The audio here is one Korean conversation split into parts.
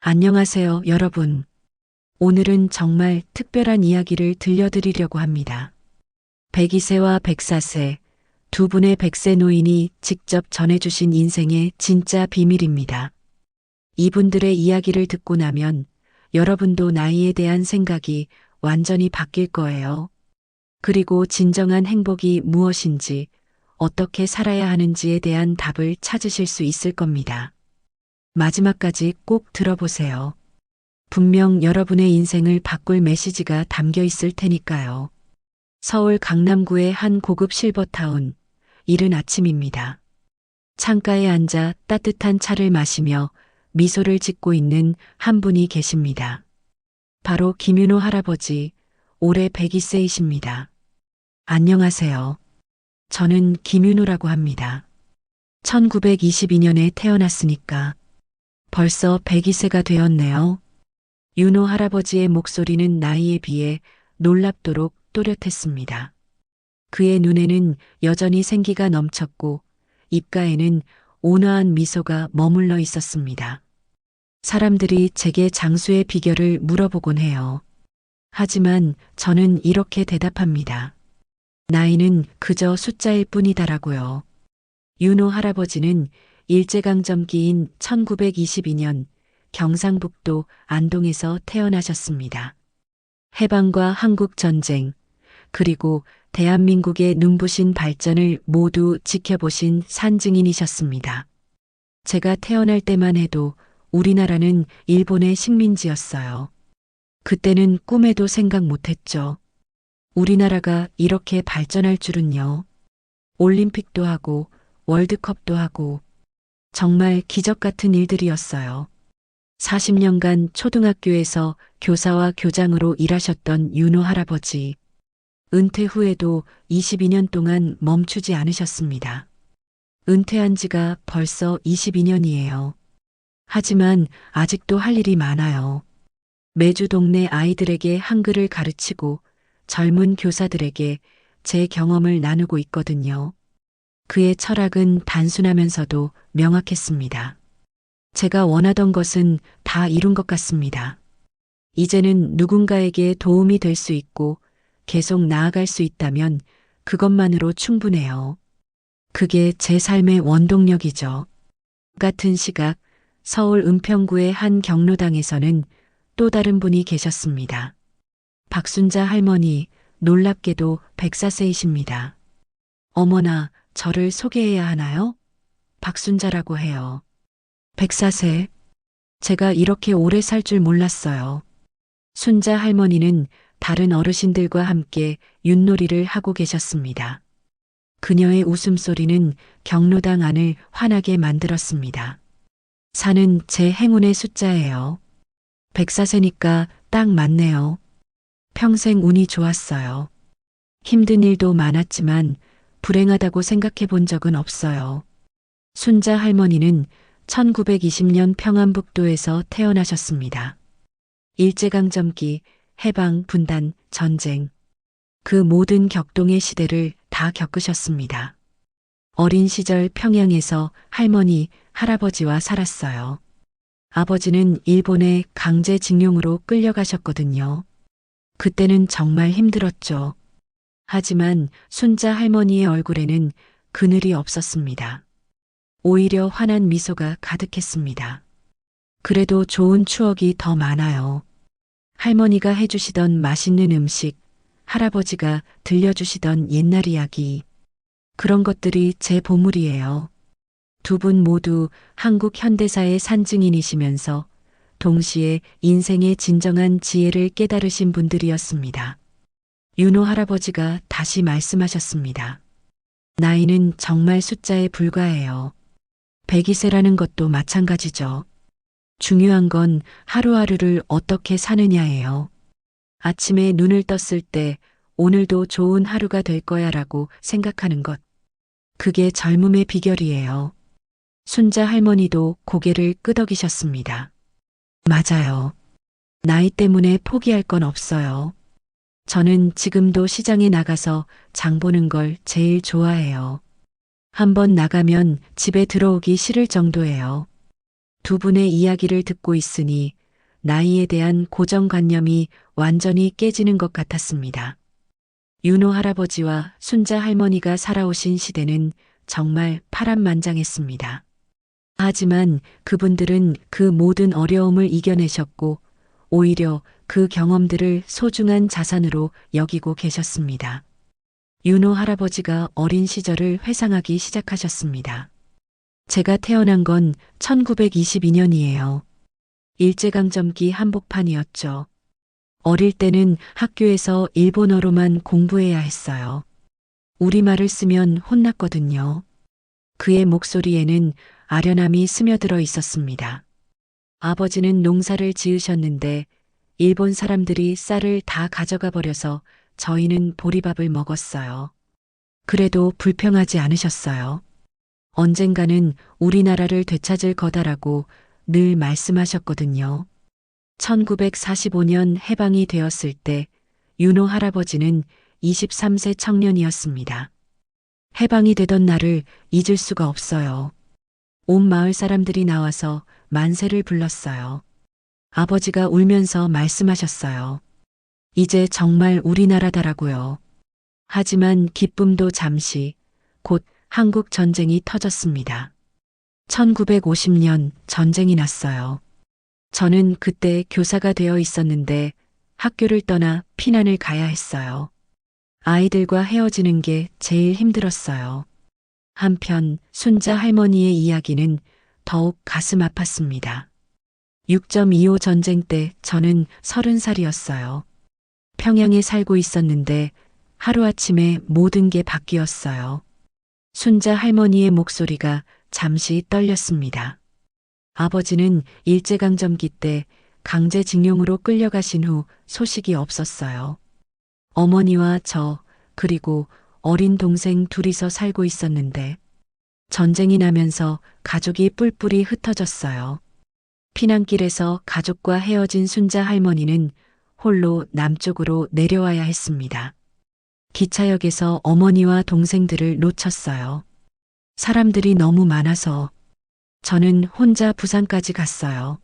안녕하세요, 여러분. 오늘은 정말 특별한 이야기를 들려드리려고 합니다. 102세와 104세, 두 분의 백세 노인이 직접 전해주신 인생의 진짜 비밀입니다. 이분들의 이야기를 듣고 나면 여러분도 나이에 대한 생각이 완전히 바뀔 거예요. 그리고 진정한 행복이 무엇인지, 어떻게 살아야 하는지에 대한 답을 찾으실 수 있을 겁니다. 마지막까지 꼭 들어보세요. 분명 여러분의 인생을 바꿀 메시지가 담겨 있을 테니까요. 서울 강남구의 한 고급 실버타운, 이른 아침입니다. 창가에 앉아 따뜻한 차를 마시며 미소를 짓고 있는 한 분이 계십니다. 바로 김윤호 할아버지, 올해 102세이십니다. 안녕하세요. 저는 김윤호라고 합니다. 1922년에 태어났으니까 벌써 102세가 되었네요. 윤호 할아버지의 목소리는 나이에 비해 놀랍도록 또렷했습니다. 그의 눈에는 여전히 생기가 넘쳤고 입가에는 온화한 미소가 머물러 있었습니다. 사람들이 제게 장수의 비결을 물어보곤 해요. 하지만 저는 이렇게 대답합니다. 나이는 그저 숫자일 뿐이다라고요. 윤호 할아버지는 일제강점기인 1922년 경상북도 안동에서 태어나셨습니다. 해방과 한국전쟁, 그리고 대한민국의 눈부신 발전을 모두 지켜보신 산증인이셨습니다. 제가 태어날 때만 해도 우리나라는 일본의 식민지였어요. 그때는 꿈에도 생각 못했죠. 우리나라가 이렇게 발전할 줄은요. 올림픽도 하고 월드컵도 하고 정말 기적 같은 일들이었어요. 40년간 초등학교에서 교사와 교장으로 일하셨던 윤호 할아버지. 은퇴 후에도 22년 동안 멈추지 않으셨습니다. 은퇴한 지가 벌써 22년이에요. 하지만 아직도 할 일이 많아요. 매주 동네 아이들에게 한글을 가르치고 젊은 교사들에게 제 경험을 나누고 있거든요. 그의 철학은 단순하면서도 명확했습니다. 제가 원하던 것은 다 이룬 것 같습니다. 이제는 누군가에게 도움이 될 수 있고 계속 나아갈 수 있다면 그것만으로 충분해요. 그게 제 삶의 원동력이죠. 같은 시각 서울 은평구의 한 경로당에서는 또 다른 분이 계셨습니다. 박순자 할머니, 놀랍게도 104세이십니다. 어머나, 저를 소개해야 하나요? 박순자라고 해요. 104세. 제가 이렇게 오래 살 줄 몰랐어요. 순자 할머니는 다른 어르신들과 함께 윷놀이를 하고 계셨습니다. 그녀의 웃음소리는 경로당 안을 환하게 만들었습니다. 사는 제 행운의 숫자예요. 104세니까 딱 맞네요. 평생 운이 좋았어요. 힘든 일도 많았지만 불행하다고 생각해 본 적은 없어요. 순자 할머니는 1920년 평안북도에서 태어나셨습니다. 일제강점기, 해방, 분단, 전쟁. 그 모든 격동의 시대를 다 겪으셨습니다. 어린 시절 평양에서 할머니, 할아버지와 살았어요. 아버지는 일본의 강제 징용으로 끌려가셨거든요. 그때는 정말 힘들었죠. 하지만 순자 할머니의 얼굴에는 그늘이 없었습니다. 오히려 환한 미소가 가득했습니다. 그래도 좋은 추억이 더 많아요. 할머니가 해주시던 맛있는 음식, 할아버지가 들려주시던 옛날 이야기. 그런 것들이 제 보물이에요. 두 분 모두 한국 현대사의 산증인이시면서 동시에 인생의 진정한 지혜를 깨달으신 분들이었습니다. 윤호 할아버지가 다시 말씀하셨습니다. 나이는 정말 숫자에 불과해요. 102세라는 것도 마찬가지죠. 중요한 건 하루하루를 어떻게 사느냐예요. 아침에 눈을 떴을 때 오늘도 좋은 하루가 될 거야 라고 생각하는 것. 그게 젊음의 비결이에요. 순자 할머니도 고개를 끄덕이셨습니다. 맞아요. 나이 때문에 포기할 건 없어요. 저는 지금도 시장에 나가서 장 보는 걸 제일 좋아해요. 한번 나가면 집에 들어오기 싫을 정도예요. 두 분의 이야기를 듣고 있으니 나이에 대한 고정관념이 완전히 깨지는 것 같았습니다. 윤호 할아버지와 순자 할머니가 살아오신 시대는 정말 파란만장했습니다. 하지만 그분들은 그 모든 어려움을 이겨내셨고 오히려 그 경험들을 소중한 자산으로 여기고 계셨습니다. 윤호 할아버지가 어린 시절을 회상하기 시작하셨습니다. 제가 태어난 건 1922년이에요. 일제강점기 한복판이었죠. 어릴 때는 학교에서 일본어로만 공부해야 했어요. 우리말을 쓰면 혼났거든요. 그의 목소리에는 아련함이 스며들어 있었습니다. 아버지는 농사를 지으셨는데 일본 사람들이 쌀을 다 가져가 버려서 저희는 보리밥을 먹었어요. 그래도 불평하지 않으셨어요. 언젠가는 우리나라를 되찾을 거다라고 늘 말씀하셨거든요. 1945년 해방이 되었을 때 윤호 할아버지는 23세 청년이었습니다. 해방이 되던 날을 잊을 수가 없어요. 온 마을 사람들이 나와서 만세를 불렀어요. 아버지가 울면서 말씀하셨어요. 이제 정말 우리나라다라고요. 하지만 기쁨도 잠시 곧 한국 전쟁이 터졌습니다. 1950년 전쟁이 났어요. 저는 그때 교사가 되어 있었는데 학교를 떠나 피난을 가야 했어요. 아이들과 헤어지는 게 제일 힘들었어요. 한편 순자 할머니의 이야기는 더욱 가슴 아팠습니다. 6.25 전쟁 때 저는 30살이었어요. 평양에 살고 있었는데 하루아침에 모든 게 바뀌었어요. 순자 할머니의 목소리가 잠시 떨렸습니다. 아버지는 일제강점기 때 강제징용으로 끌려가신 후 소식이 없었어요. 어머니와 저, 그리고 어린 동생 둘이서 살고 있었는데 전쟁이 나면서 가족이 뿔뿔이 흩어졌어요. 피난길에서 가족과 헤어진 순자 할머니는 홀로 남쪽으로 내려와야 했습니다. 기차역에서 어머니와 동생들을 놓쳤어요. 사람들이 너무 많아서 저는 혼자 부산까지 갔어요.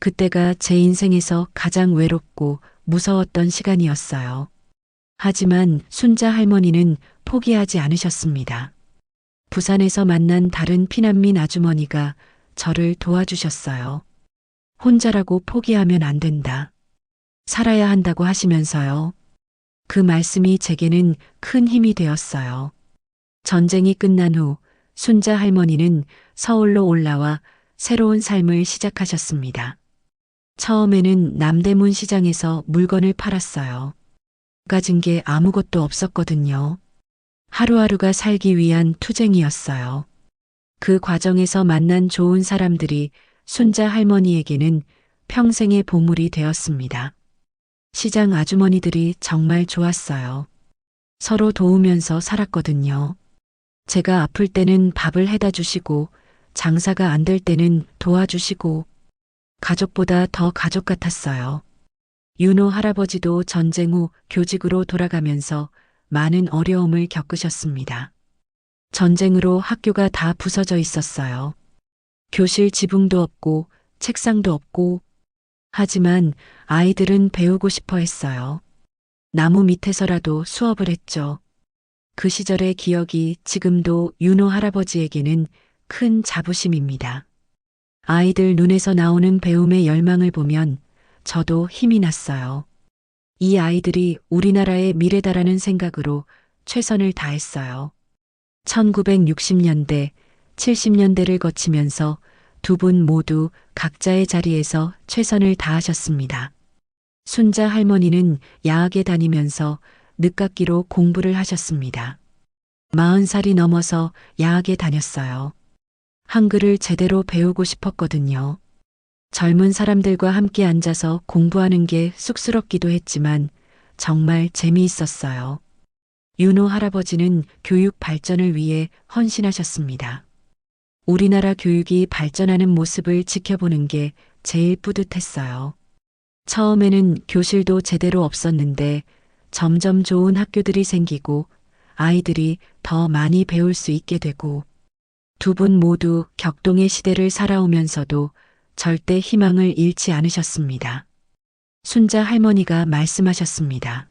그때가 제 인생에서 가장 외롭고 무서웠던 시간이었어요. 하지만 순자 할머니는 포기하지 않으셨습니다. 부산에서 만난 다른 피난민 아주머니가 저를 도와주셨어요. 혼자라고 포기하면 안 된다. 살아야 한다고 하시면서요. 그 말씀이 제게는 큰 힘이 되었어요. 전쟁이 끝난 후 순자 할머니는 서울로 올라와 새로운 삶을 시작하셨습니다. 처음에는 남대문 시장에서 물건을 팔았어요. 가진 게 아무것도 없었거든요. 하루하루가 살기 위한 투쟁이었어요. 그 과정에서 만난 좋은 사람들이 순자 할머니에게는 평생의 보물이 되었습니다. 시장 아주머니들이 정말 좋았어요. 서로 도우면서 살았거든요. 제가 아플 때는 밥을 해다 주시고 장사가 안 될 때는 도와주시고 가족보다 더 가족 같았어요. 윤호 할아버지도 전쟁 후 교직으로 돌아가면서 많은 어려움을 겪으셨습니다. 전쟁으로 학교가 다 부서져 있었어요. 교실 지붕도 없고 책상도 없고 하지만 아이들은 배우고 싶어 했어요. 나무 밑에서라도 수업을 했죠. 그 시절의 기억이 지금도 윤호 할아버지에게는 큰 자부심입니다. 아이들 눈에서 나오는 배움의 열망을 보면 저도 힘이 났어요. 이 아이들이 우리나라의 미래다라는 생각으로 최선을 다했어요. 1960년대, 70년대를 거치면서 두 분 모두 각자의 자리에서 최선을 다하셨습니다. 순자 할머니는 야학에 다니면서 늦깎이로 공부를 하셨습니다. 마흔 살이 넘어서 야학에 다녔어요. 한글을 제대로 배우고 싶었거든요. 젊은 사람들과 함께 앉아서 공부하는 게 쑥스럽기도 했지만 정말 재미있었어요. 윤호 할아버지는 교육 발전을 위해 헌신하셨습니다. 우리나라 교육이 발전하는 모습을 지켜보는 게 제일 뿌듯했어요. 처음에는 교실도 제대로 없었는데 점점 좋은 학교들이 생기고 아이들이 더 많이 배울 수 있게 되고 두 분 모두 격동의 시대를 살아오면서도 절대 희망을 잃지 않으셨습니다. 순자 할머니가 말씀하셨습니다.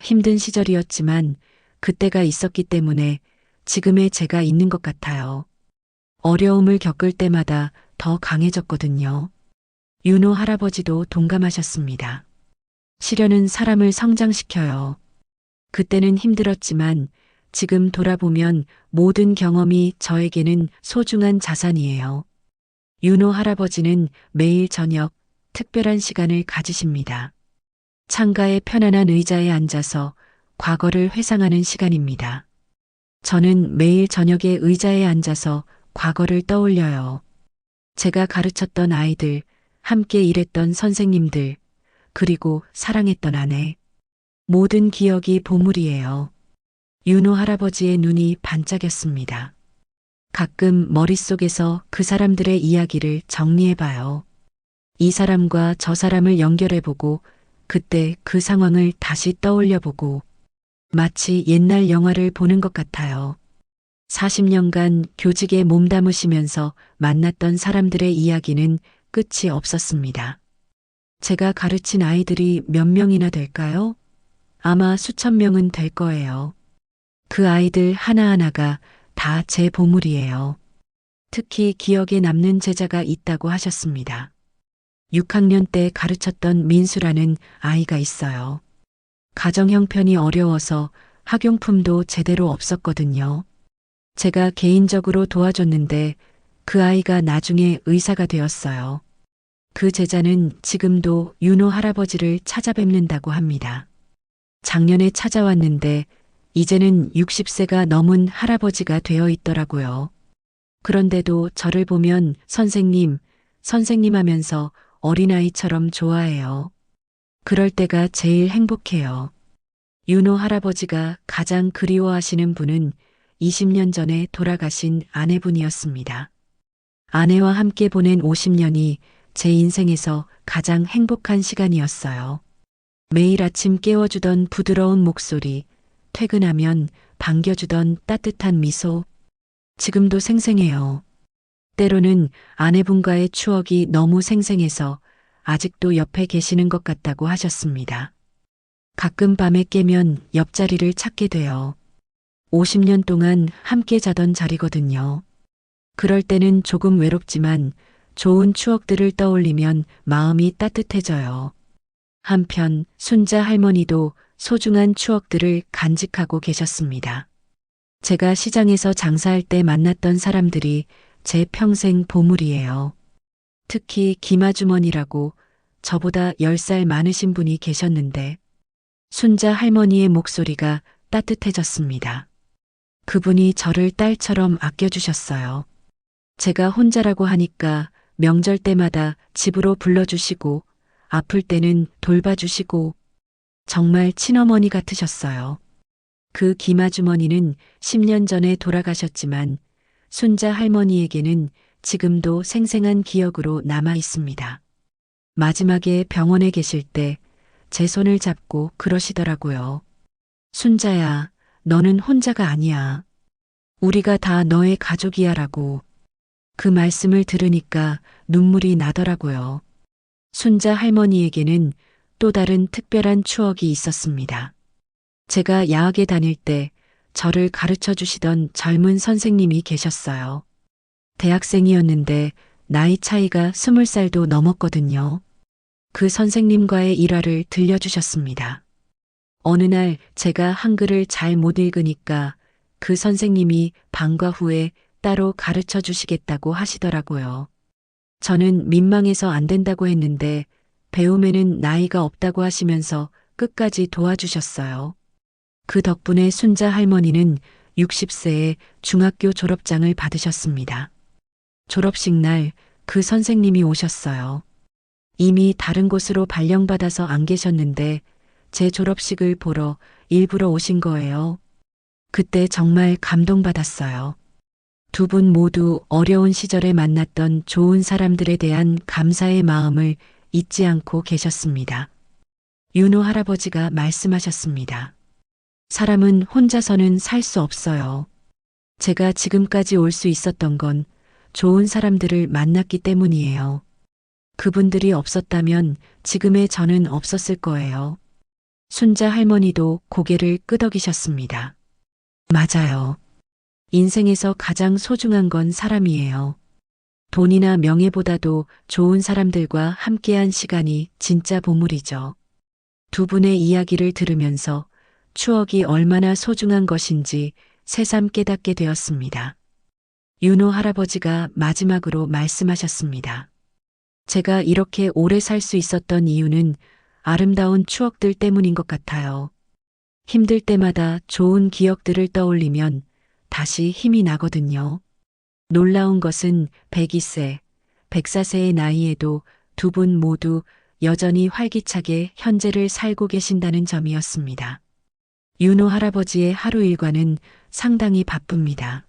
힘든 시절이었지만 그때가 있었기 때문에 지금의 제가 있는 것 같아요. 어려움을 겪을 때마다 더 강해졌거든요. 윤호 할아버지도 동감하셨습니다. 시련은 사람을 성장시켜요. 그때는 힘들었지만 지금 돌아보면 모든 경험이 저에게는 소중한 자산이에요. 윤호 할아버지는 매일 저녁 특별한 시간을 가지십니다. 창가의 편안한 의자에 앉아서 과거를 회상하는 시간입니다. 저는 매일 저녁에 의자에 앉아서 과거를 떠올려요. 제가 가르쳤던 아이들, 함께 일했던 선생님들, 그리고 사랑했던 아내. 모든 기억이 보물이에요. 윤호 할아버지의 눈이 반짝였습니다. 가끔 머릿속에서 그 사람들의 이야기를 정리해봐요. 이 사람과 저 사람을 연결해보고 그때 그 상황을 다시 떠올려보고 마치 옛날 영화를 보는 것 같아요. 40년간 교직에 몸담으시면서 만났던 사람들의 이야기는 끝이 없었습니다. 제가 가르친 아이들이 몇 명이나 될까요? 아마 수천 명은 될 거예요. 그 아이들 하나하나가 다 제 보물이에요. 특히 기억에 남는 제자가 있다고 하셨습니다. 6학년 때 가르쳤던 민수라는 아이가 있어요. 가정 형편이 어려워서 학용품도 제대로 없었거든요. 제가 개인적으로 도와줬는데 그 아이가 나중에 의사가 되었어요. 그 제자는 지금도 윤호 할아버지를 찾아뵙는다고 합니다. 작년에 찾아왔는데 이제는 60세가 넘은 할아버지가 되어 있더라고요. 그런데도 저를 보면 선생님, 선생님 하면서 어린아이처럼 좋아해요. 그럴 때가 제일 행복해요. 윤호 할아버지가 가장 그리워하시는 분은 20년 전에 돌아가신 아내분이었습니다. 아내와 함께 보낸 50년이 제 인생에서 가장 행복한 시간이었어요. 매일 아침 깨워주던 부드러운 목소리, 퇴근하면 반겨주던 따뜻한 미소. 지금도 생생해요. 때로는 아내분과의 추억이 너무 생생해서 아직도 옆에 계시는 것 같다고 하셨습니다. 가끔 밤에 깨면 옆자리를 찾게 돼요. 50년 동안 함께 자던 자리거든요. 그럴 때는 조금 외롭지만 좋은 추억들을 떠올리면 마음이 따뜻해져요. 한편 순자 할머니도 소중한 추억들을 간직하고 계셨습니다. 제가 시장에서 장사할 때 만났던 사람들이 제 평생 보물이에요. 특히 김아주머니라고 저보다 10살 많으신 분이 계셨는데 순자 할머니의 목소리가 따뜻해졌습니다. 그분이 저를 딸처럼 아껴주셨어요. 제가 혼자라고 하니까 명절 때마다 집으로 불러주시고 아플 때는 돌봐주시고 정말 친어머니 같으셨어요. 그 김아주머니는 10년 전에 돌아가셨지만 순자 할머니에게는 지금도 생생한 기억으로 남아 있습니다. 마지막에 병원에 계실 때 제 손을 잡고 그러시더라고요. 순자야, 너는 혼자가 아니야. 우리가 다 너의 가족이야 라고. 그 말씀을 들으니까 눈물이 나더라고요. 순자 할머니에게는 또 다른 특별한 추억이 있었습니다. 제가 야학에 다닐 때 저를 가르쳐 주시던 젊은 선생님이 계셨어요. 대학생이었는데 나이 차이가 스물 살도 넘었거든요. 그 선생님과의 일화를 들려주셨습니다. 어느 날 제가 한글을 잘 못 읽으니까 그 선생님이 방과 후에 따로 가르쳐 주시겠다고 하시더라고요. 저는 민망해서 안 된다고 했는데 배움에는 나이가 없다고 하시면서 끝까지 도와주셨어요. 그 덕분에 순자 할머니는 60세에 중학교 졸업장을 받으셨습니다. 졸업식 날 그 선생님이 오셨어요. 이미 다른 곳으로 발령받아서 안 계셨는데 제 졸업식을 보러 일부러 오신 거예요. 그때 정말 감동받았어요. 두 분 모두 어려운 시절에 만났던 좋은 사람들에 대한 감사의 마음을 잊지 않고 계셨습니다. 윤호 할아버지가 말씀하셨습니다. 사람은 혼자서는 살 수 없어요. 제가 지금까지 올 수 있었던 건 좋은 사람들을 만났기 때문이에요. 그분들이 없었다면 지금의 저는 없었을 거예요. 순자 할머니도 고개를 끄덕이셨습니다. 맞아요. 인생에서 가장 소중한 건 사람이에요. 돈이나 명예보다도 좋은 사람들과 함께한 시간이 진짜 보물이죠. 두 분의 이야기를 들으면서 추억이 얼마나 소중한 것인지 새삼 깨닫게 되었습니다. 윤호 할아버지가 마지막으로 말씀하셨습니다. 제가 이렇게 오래 살 수 있었던 이유는 아름다운 추억들 때문인 것 같아요. 힘들 때마다 좋은 기억들을 떠올리면 다시 힘이 나거든요. 놀라운 것은 102세, 104세의 나이에도 두 분 모두 여전히 활기차게 현재를 살고 계신다는 점이었습니다. 윤호 할아버지의 하루 일과는 상당히 바쁩니다.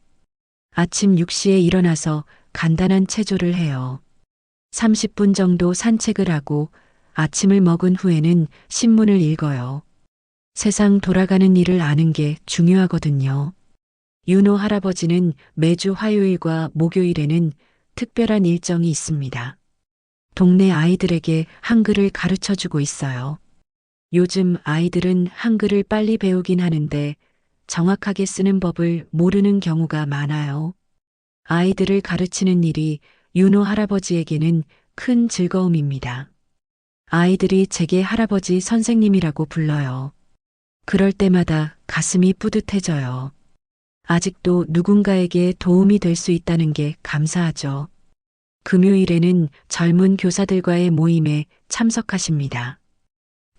아침 6시에 일어나서 간단한 체조를 해요. 30분 정도 산책을 하고 아침을 먹은 후에는 신문을 읽어요. 세상 돌아가는 일을 아는 게 중요하거든요. 윤호 할아버지는 매주 화요일과 목요일에는 특별한 일정이 있습니다. 동네 아이들에게 한글을 가르쳐 주고 있어요. 요즘 아이들은 한글을 빨리 배우긴 하는데 정확하게 쓰는 법을 모르는 경우가 많아요. 아이들을 가르치는 일이 윤호 할아버지에게는 큰 즐거움입니다. 아이들이 제게 할아버지 선생님이라고 불러요. 그럴 때마다 가슴이 뿌듯해져요. 아직도 누군가에게 도움이 될 수 있다는 게 감사하죠. 금요일에는 젊은 교사들과의 모임에 참석하십니다.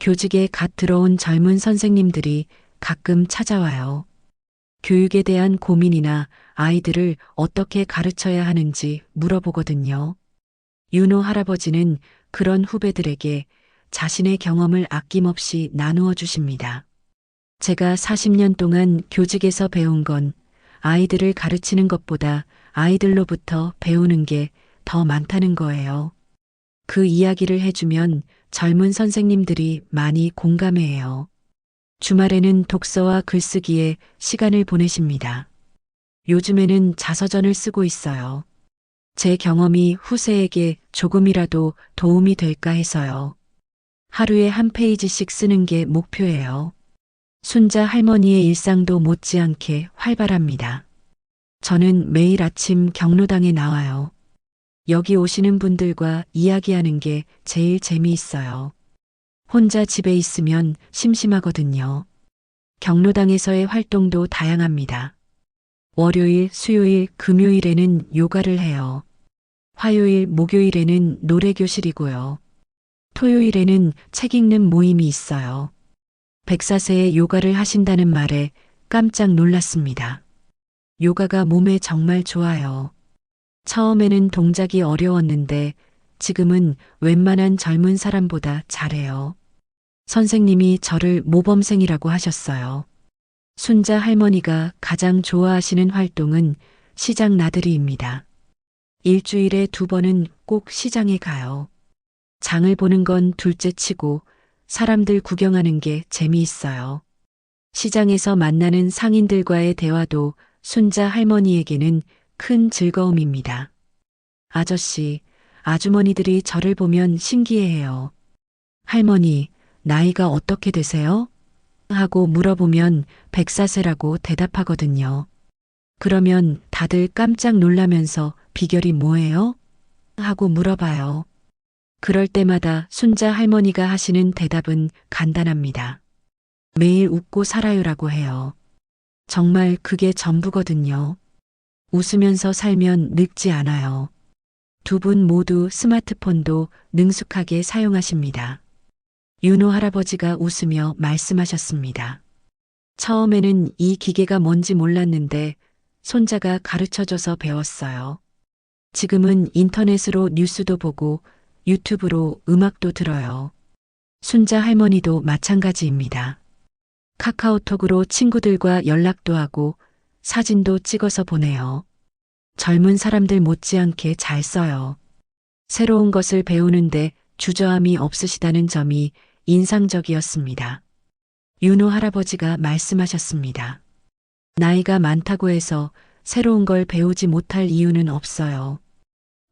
교직에 갓 들어온 젊은 선생님들이 가끔 찾아와요. 교육에 대한 고민이나 아이들을 어떻게 가르쳐야 하는지 물어보거든요. 윤호 할아버지는 그런 후배들에게 자신의 경험을 아낌없이 나누어 주십니다. 제가 40년 동안 교직에서 배운 건 아이들을 가르치는 것보다 아이들로부터 배우는 게 더 많다는 거예요. 그 이야기를 해주면 젊은 선생님들이 많이 공감해요. 주말에는 독서와 글쓰기에 시간을 보내십니다. 요즘에는 자서전을 쓰고 있어요. 제 경험이 후세에게 조금이라도 도움이 될까 해서요. 하루에 한 페이지씩 쓰는 게 목표예요. 순자 할머니의 일상도 못지않게 활발합니다. 저는 매일 아침 경로당에 나와요. 여기 오시는 분들과 이야기하는 게 제일 재미있어요. 혼자 집에 있으면 심심하거든요. 경로당에서의 활동도 다양합니다. 월요일, 수요일, 금요일에는 요가를 해요. 화요일, 목요일에는 노래교실이고요. 토요일에는 책 읽는 모임이 있어요. 백사세에 요가를 하신다는 말에 깜짝 놀랐습니다. 요가가 몸에 정말 좋아요. 처음에는 동작이 어려웠는데 지금은 웬만한 젊은 사람보다 잘해요. 선생님이 저를 모범생이라고 하셨어요. 순자 할머니가 가장 좋아하시는 활동은 시장 나들이입니다. 일주일에 두 번은 꼭 시장에 가요. 장을 보는 건 둘째 치고 사람들 구경하는 게 재미있어요. 시장에서 만나는 상인들과의 대화도 순자 할머니에게는 큰 즐거움입니다. 아저씨, 아주머니들이 저를 보면 신기해해요. 할머니, 나이가 어떻게 되세요? 하고 물어보면 백사세라고 대답하거든요. 그러면 다들 깜짝 놀라면서 비결이 뭐예요? 하고 물어봐요. 그럴 때마다 순자 할머니가 하시는 대답은 간단합니다. 매일 웃고 살아요라고 해요. 정말 그게 전부거든요. 웃으면서 살면 늙지 않아요. 두 분 모두 스마트폰도 능숙하게 사용하십니다. 윤호 할아버지가 웃으며 말씀하셨습니다. 처음에는 이 기계가 뭔지 몰랐는데 손자가 가르쳐줘서 배웠어요. 지금은 인터넷으로 뉴스도 보고 유튜브로 음악도 들어요. 순자 할머니도 마찬가지입니다. 카카오톡으로 친구들과 연락도 하고 사진도 찍어서 보내요. 젊은 사람들 못지않게 잘 써요. 새로운 것을 배우는데 주저함이 없으시다는 점이 인상적이었습니다. 윤호 할아버지가 말씀하셨습니다. 나이가 많다고 해서 새로운 걸 배우지 못할 이유는 없어요.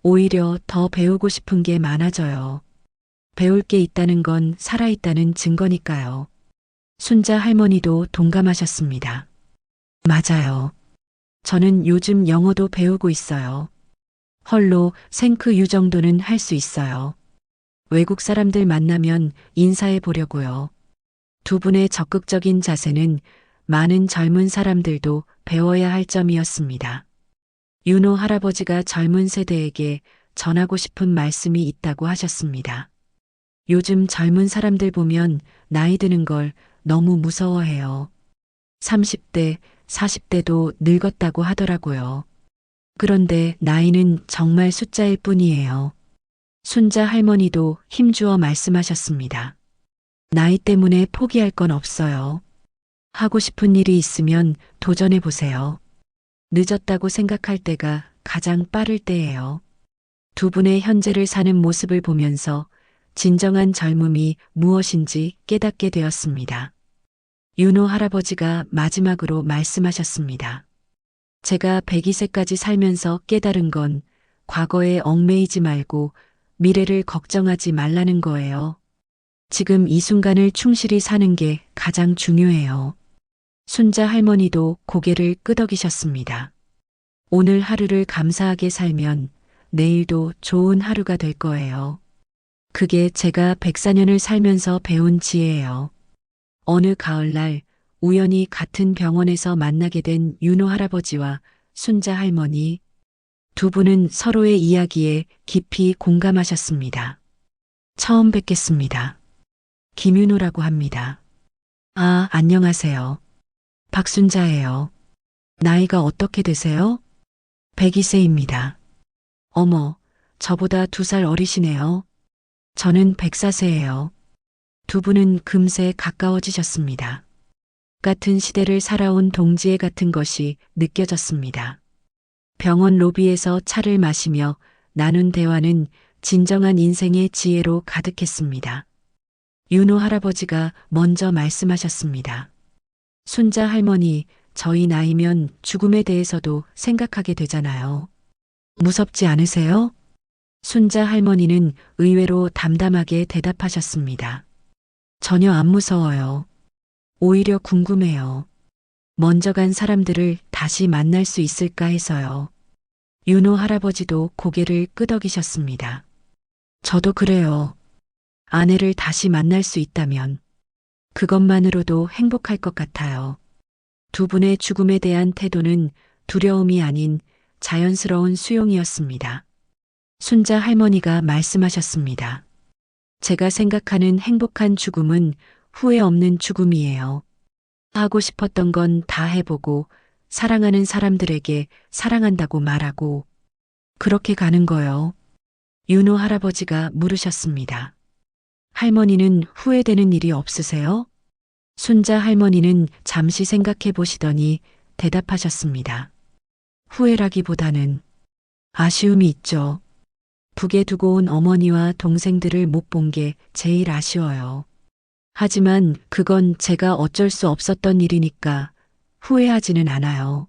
오히려 더 배우고 싶은 게 많아져요. 배울 게 있다는 건 살아있다는 증거니까요. 순자 할머니도 동감하셨습니다. 맞아요. 저는 요즘 영어도 배우고 있어요. 헐로 생크 유 정도는 할 수 있어요. 외국 사람들 만나면 인사해 보려고요. 두 분의 적극적인 자세는 많은 젊은 사람들도 배워야 할 점이었습니다. 윤호 할아버지가 젊은 세대에게 전하고 싶은 말씀이 있다고 하셨습니다. 요즘 젊은 사람들 보면 나이 드는 걸 너무 무서워해요. 30대, 40대도 늙었다고 하더라고요. 그런데 나이는 정말 숫자일 뿐이에요. 순자 할머니도 힘주어 말씀하셨습니다. 나이 때문에 포기할 건 없어요. 하고 싶은 일이 있으면 도전해 보세요. 늦었다고 생각할 때가 가장 빠를 때예요. 두 분의 현재를 사는 모습을 보면서 진정한 젊음이 무엇인지 깨닫게 되었습니다. 윤호 할아버지가 마지막으로 말씀하셨습니다. 제가 102세까지 살면서 깨달은 건 과거에 얽매이지 말고 미래를 걱정하지 말라는 거예요. 지금 이 순간을 충실히 사는 게 가장 중요해요. 순자 할머니도 고개를 끄덕이셨습니다. 오늘 하루를 감사하게 살면 내일도 좋은 하루가 될 거예요. 그게 제가 104년을 살면서 배운 지혜예요. 어느 가을날 우연히 같은 병원에서 만나게 된 윤호 할아버지와 순자 할머니 두 분은 서로의 이야기에 깊이 공감하셨습니다. 처음 뵙겠습니다. 김윤호라고 합니다. 아, 안녕하세요. 박순자예요. 나이가 어떻게 되세요? 102세입니다. 어머, 저보다 두 살 어리시네요. 저는 104세예요. 두 분은 금세 가까워지셨습니다. 같은 시대를 살아온 동지애 같은 것이 느껴졌습니다. 병원 로비에서 차를 마시며 나눈 대화는 진정한 인생의 지혜로 가득했습니다. 윤호 할아버지가 먼저 말씀하셨습니다. 순자 할머니, 저희 나이면 죽음에 대해서도 생각하게 되잖아요. 무섭지 않으세요? 순자 할머니는 의외로 담담하게 대답하셨습니다. 전혀 안 무서워요. 오히려 궁금해요. 먼저 간 사람들을 다시 만날 수 있을까 해서요. 윤호 할아버지도 고개를 끄덕이셨습니다. 저도 그래요. 아내를 다시 만날 수 있다면 그것만으로도 행복할 것 같아요. 두 분의 죽음에 대한 태도는 두려움이 아닌 자연스러운 수용이었습니다. 순자 할머니가 말씀하셨습니다. 제가 생각하는 행복한 죽음은 후회 없는 죽음이에요. 하고 싶었던 건 다 해보고 사랑하는 사람들에게 사랑한다고 말하고 그렇게 가는 거요. 윤호 할아버지가 물으셨습니다. 할머니는 후회되는 일이 없으세요? 순자 할머니는 잠시 생각해 보시더니 대답하셨습니다. 후회라기보다는 아쉬움이 있죠. 북에 두고 온 어머니와 동생들을 못 본 게 제일 아쉬워요. 하지만 그건 제가 어쩔 수 없었던 일이니까 후회하지는 않아요.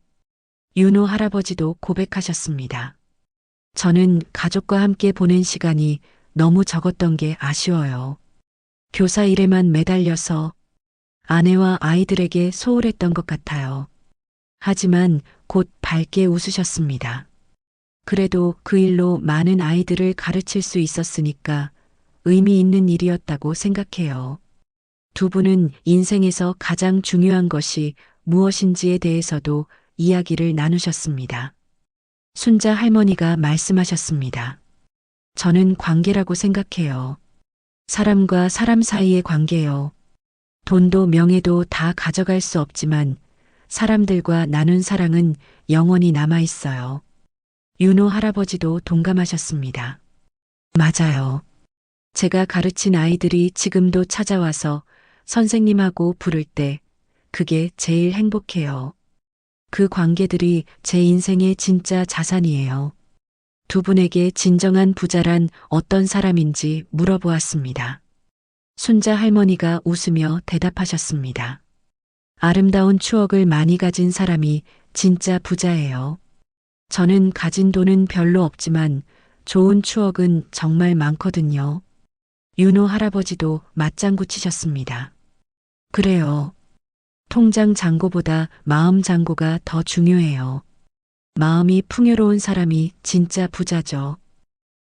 윤호 할아버지도 고백하셨습니다. 저는 가족과 함께 보낸 시간이 너무 적었던 게 아쉬워요. 교사 일에만 매달려서 아내와 아이들에게 소홀했던 것 같아요. 하지만 곧 밝게 웃으셨습니다. 그래도 그 일로 많은 아이들을 가르칠 수 있었으니까 의미 있는 일이었다고 생각해요. 두 분은 인생에서 가장 중요한 것이 무엇인지에 대해서도 이야기를 나누셨습니다. 순자 할머니가 말씀하셨습니다. 저는 관계라고 생각해요. 사람과 사람 사이의 관계요. 돈도 명예도 다 가져갈 수 없지만 사람들과 나눈 사랑은 영원히 남아 있어요. 윤호 할아버지도 동감하셨습니다. 맞아요. 제가 가르친 아이들이 지금도 찾아와서 선생님하고 부를 때 그게 제일 행복해요. 그 관계들이 제 인생의 진짜 자산이에요. 두 분에게 진정한 부자란 어떤 사람인지 물어보았습니다. 순자 할머니가 웃으며 대답하셨습니다. 아름다운 추억을 많이 가진 사람이 진짜 부자예요. 저는 가진 돈은 별로 없지만 좋은 추억은 정말 많거든요. 윤호 할아버지도 맞장구 치셨습니다. 그래요. 통장 잔고보다 마음 잔고가 더 중요해요. 마음이 풍요로운 사람이 진짜 부자죠.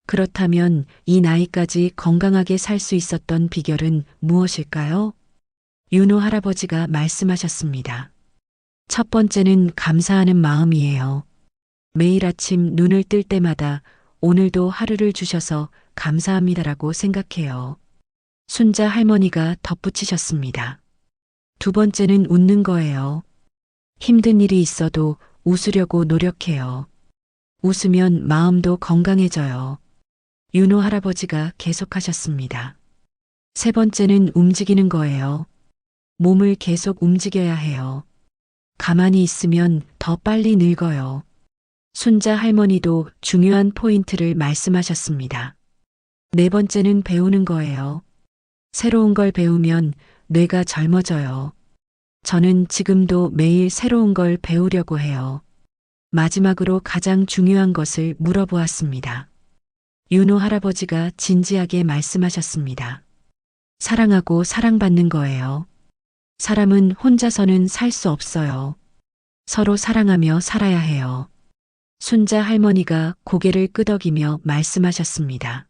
그렇다면 이 나이까지 건강하게 살 수 있었던 비결은 무엇일까요? 윤호 할아버지가 말씀하셨습니다. 첫 번째는 감사하는 마음이에요. 매일 아침 눈을 뜰 때마다 오늘도 하루를 주셔서 감사합니다라고 생각해요. 순자 할머니가 덧붙이셨습니다. 두 번째는 웃는 거예요. 힘든 일이 있어도 웃으려고 노력해요. 웃으면 마음도 건강해져요. 윤호 할아버지가 계속하셨습니다. 세 번째는 움직이는 거예요. 몸을 계속 움직여야 해요. 가만히 있으면 더 빨리 늙어요. 순자 할머니도 중요한 포인트를 말씀하셨습니다. 네 번째는 배우는 거예요. 새로운 걸 배우면 뇌가 젊어져요. 저는 지금도 매일 새로운 걸 배우려고 해요. 마지막으로 가장 중요한 것을 물어보았습니다. 윤호 할아버지가 진지하게 말씀하셨습니다. 사랑하고 사랑받는 거예요. 사람은 혼자서는 살 수 없어요. 서로 사랑하며 살아야 해요. 순자 할머니가 고개를 끄덕이며 말씀하셨습니다.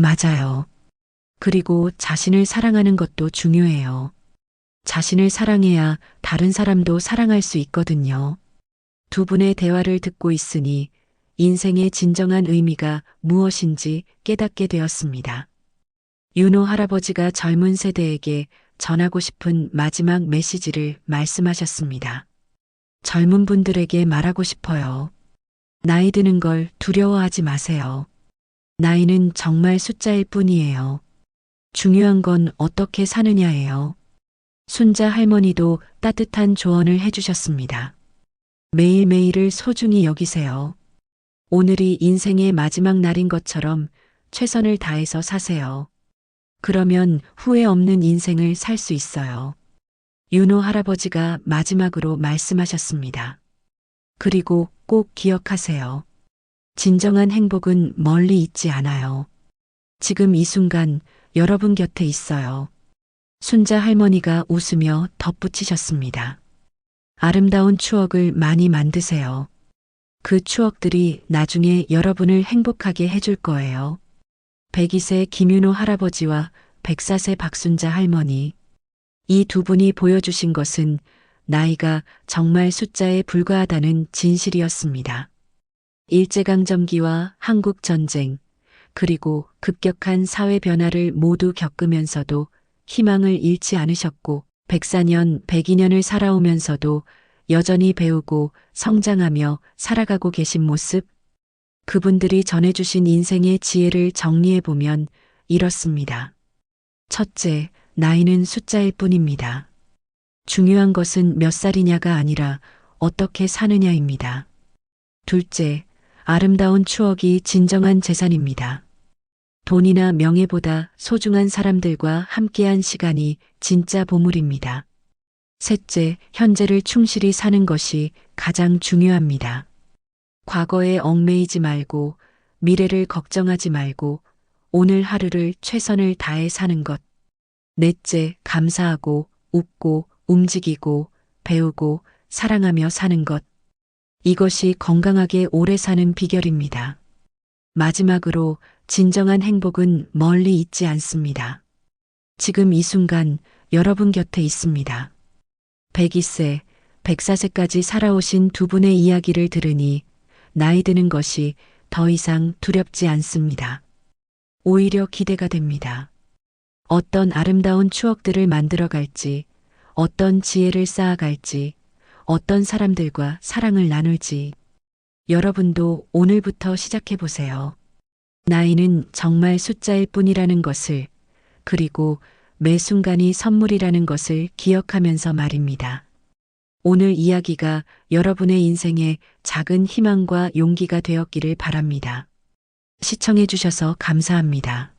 맞아요. 그리고 자신을 사랑하는 것도 중요해요. 자신을 사랑해야 다른 사람도 사랑할 수 있거든요. 두 분의 대화를 듣고 있으니 인생의 진정한 의미가 무엇인지 깨닫게 되었습니다. 윤호 할아버지가 젊은 세대에게 전하고 싶은 마지막 메시지를 말씀하셨습니다. 젊은 분들에게 말하고 싶어요. 나이 드는 걸 두려워하지 마세요. 나이는 정말 숫자일 뿐이에요. 중요한 건 어떻게 사느냐예요. 순자 할머니도 따뜻한 조언을 해주셨습니다. 매일매일을 소중히 여기세요. 오늘이 인생의 마지막 날인 것처럼 최선을 다해서 사세요. 그러면 후회 없는 인생을 살 수 있어요. 윤호 할아버지가 마지막으로 말씀하셨습니다. 그리고 꼭 기억하세요. 진정한 행복은 멀리 있지 않아요. 지금 이 순간 여러분 곁에 있어요. 순자 할머니가 웃으며 덧붙이셨습니다. 아름다운 추억을 많이 만드세요. 그 추억들이 나중에 여러분을 행복하게 해줄 거예요. 102세 김윤호 할아버지와 104세 박순자 할머니. 이 두 분이 보여주신 것은 나이가 정말 숫자에 불과하다는 진실이었습니다. 일제강점기와 한국전쟁, 그리고 급격한 사회 변화를 모두 겪으면서도 희망을 잃지 않으셨고, 104년, 102년을 살아오면서도 여전히 배우고 성장하며 살아가고 계신 모습, 그분들이 전해주신 인생의 지혜를 정리해보면 이렇습니다. 첫째, 나이는 숫자일 뿐입니다. 중요한 것은 몇 살이냐가 아니라 어떻게 사느냐입니다. 둘째, 아름다운 추억이 진정한 재산입니다. 돈이나 명예보다 소중한 사람들과 함께한 시간이 진짜 보물입니다. 셋째, 현재를 충실히 사는 것이 가장 중요합니다. 과거에 얽매이지 말고 미래를 걱정하지 말고 오늘 하루를 최선을 다해 사는 것. 넷째, 감사하고 웃고 움직이고 배우고 사랑하며 사는 것. 이것이 건강하게 오래 사는 비결입니다. 마지막으로 진정한 행복은 멀리 있지 않습니다. 지금 이 순간 여러분 곁에 있습니다. 102세, 104세까지 살아오신 두 분의 이야기를 들으니 나이 드는 것이 더 이상 두렵지 않습니다. 오히려 기대가 됩니다. 어떤 아름다운 추억들을 만들어 갈지, 어떤 지혜를 쌓아갈지, 어떤 사람들과 사랑을 나눌지, 여러분도 오늘부터 시작해 보세요. 나이는 정말 숫자일 뿐이라는 것을, 그리고 매 순간이 선물이라는 것을 기억하면서 말입니다. 오늘 이야기가 여러분의 인생에 작은 희망과 용기가 되었기를 바랍니다. 시청해 주셔서 감사합니다.